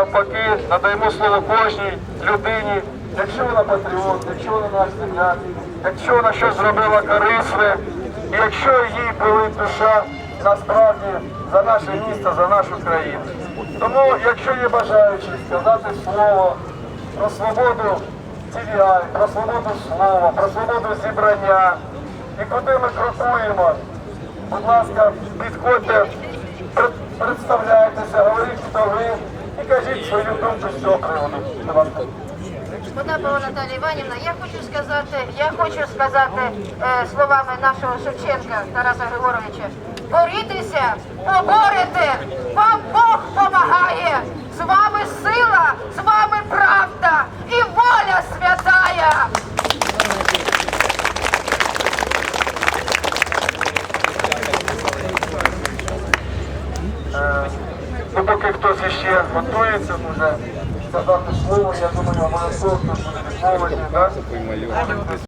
Навпаки, надаємо слово кожній людині, якщо вона патріот, якщо вона наш земляк, якщо вона щось зробила корисне, і якщо їй болить душа насправді за наше місто, за нашу країну. Тому, якщо є бажаючі сказати слово про свободу TVI, про свободу слова, про свободу зібрання, і куди ми крокуємо, будь ласка, підходьте, Потапова Наталія Іванівна, я хочу сказати, я хочу сказати е, словами нашого Шевченка Тараса Григоровича. Борітеся, поборете, вам Бог помагає. З вами сила, з вами правда і воля святая. Е, Ну, поки хтось ще готується, може сказати слово, я думаю, обов'язково хтось буде відмовити. Да?